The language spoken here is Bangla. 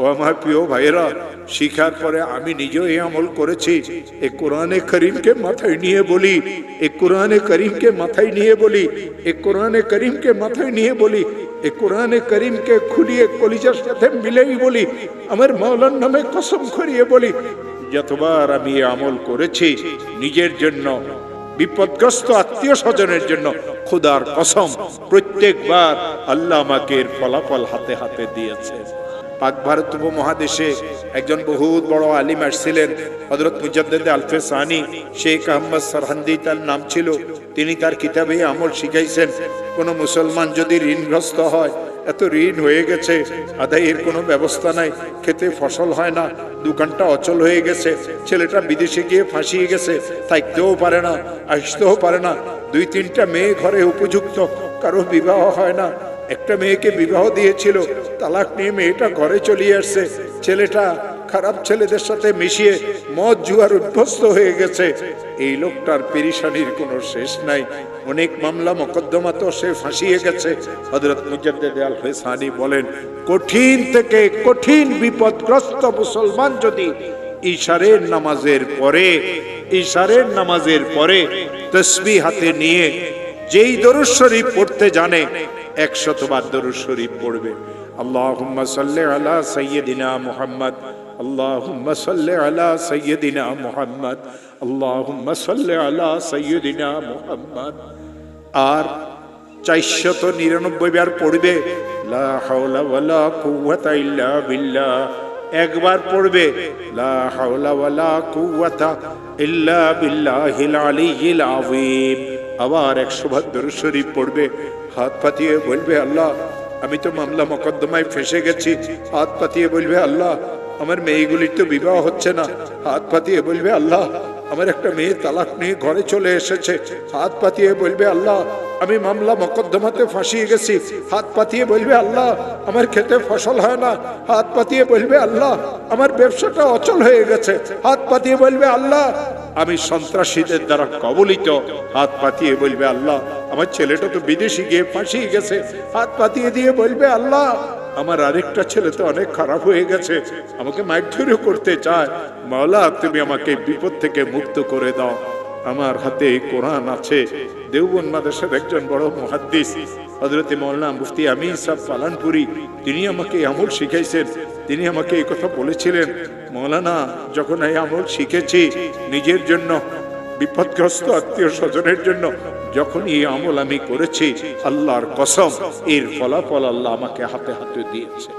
ও আমার প্রিয় ভাইয়েরা, শিখার পরে আমি নিজেও এই আমল করেছি। এ কোরআনে করিমকে মাথায় নিয়ে বলি, এ কোরআনে করিমকে মাথায় নিয়ে বলি, এ কোরআনে করিমকে মাথায় নিয়ে বলি, এ কোরআনে করিমকে খুলিয়ে কলিজার সাথে মিলেই বলি, আমার মাওলার নামে কসম করিয়ে বলি। যতবার আমি আমল করেছি, নিজের জন্য, বিপদগ্রস্ত আত্মীয় স্বজনের জন্য, খুদার কসম, প্রত্যেকবার আল্লাহ আমাকে এর ফলাফল হাতে হাতে দিয়েছে পাক ভারত উপমহাদেশে একজন বহুত বড় আলিম আসছিলেন হজরত মুজাদ্দেদ আলফে সানি। শেখ আহমদ সরহান্দি তার নাম ছিল। তিনি তার কিতাবে আমল শিখাইছেন, কোনো মুসলমান যদি ঋণগ্রস্ত হয়, এত ঋণ হয়ে গেছে, আদায়ের কোনো ব্যবস্থা নাই, খেতে ফসল হয় না, দোকানটা অচল হয়ে গেছে, ছেলেটা বিদেশে গিয়ে ফাঁসিয়ে গেছে, থাকতেও পারে না, আসতেও পারে না, দুই তিনটা মেয়ে ঘরে উপযুক্ত, কারও বিবাহ হয় না একটা মেয়েকে বিবাহ দিয়েছিল, তালাক নিয়ে মেয়েটা ঘরে চলিয়ে আসছে। ছেলেটা খারাপ ছেলেদের সাথে মিশিয়ে মদ জুয়ার উদ্ভস্ত হয়ে গেছে। এই লোকটার পেরিসানির কোনো শেষ নাই। অনেক মামলা মকদ্দমা তো সে ফাঁসিয়ে গেছে। হজরত মুজাদ্দেদ আল ফেসানি বলেন, কঠিন থেকে কঠিন বিপদগ্রস্ত মুসলমান যদি ইশারের নামাজের পরে, ইশারের নামাজের পরে তসবি হাতে নিয়ে, যেই দরুদ পড়তে জানে একশতবার দরুদ শরীফ পড়বে। আল্লাহুম্মা সাল্লি আলা সাইয়্যিদিনা মুহাম্মদ। আল্লাহুম্মা সাল্লি আলা সাইয়্যিদিনা মুহাম্মদ। আল্লাহুম্মা সাল্লি আলা সাইয়্যিদিনা মুহাম্মদ। আর চারশত নিরানব্বই বার পড়বে, লা হাওলা ওয়ালা কুওয়াতা ইল্লা বিল্লাহ। একবার পড়বে, লা হাওলা ওয়ালা কুওয়াতা ইল্লা বিল্লাহিল আলিয়্যিল আবার একশো বার শরীফ পড়বে হাত পাতিয়ে বলবে, আল্লাহ, আমি তো মামলা মকদ্দমায় ফেসে গেছি। হাত পাতিয়ে বলবে, আল্লাহ, আমার মেয়েগুলির তো বিবাহ হচ্ছে না। হাত পাতিয়ে বলবে, আল্লাহ, আমার একটা মেয়ে তালাক নিয়ে ঘরে চলে এসেছে। হাত পাতিয়ে বলবে, আল্লাহ, আমি মামলা মকদ্দমাতে ফাঁসিয়ে গেছি। হাত পাতিয়ে বলবে, আল্লাহ, আমার খেতে ফসল হয় না। হাত পাতিয়ে বলবে, আল্লাহ, আমার ব্যবসাটা অচল হয়ে গেছে। হাত পাতিয়ে বলবে, আল্লাহ আমি সন্ত্রাসীদের দ্বারা কবলিত। হাত পাতিয়ে বলবে, আল্লাহ, আমার ছেলেটা তো বিদেশি গিয়ে ফাঁসিয়ে গেছে। হাত পাতিয়ে দিয়ে বলবে, আল্লাহ, আমার আরেকটা ছেলে তো অনেক খারাপ হয়ে গেছে। আমাকে মারধরও করতে চায়। মাওলা, তুমি আমাকে বিপদ থেকে মুক্ত করে দাও। আমার হাতে কোরআন আছে। দেওবন মাদ্রাসার একজন বড় মহাদ্দিস হজরতে মৌলানা মুফতি আমি সব পালানপুরি, তিনি আমাকে আমল শিখাইছেন। তিনি আমাকে এই কথা বলেছিলেন মৌলানা যখন এই আমল শিখেছি, নিজের জন্য, বিপদগ্রস্ত আত্মীয় স্বজনের জন্য যখন এই আমল আমি করেছি, আল্লাহর কসম, এর ফলাফল আল্লাহ আমাকে হাতে হাতে দিয়েছে।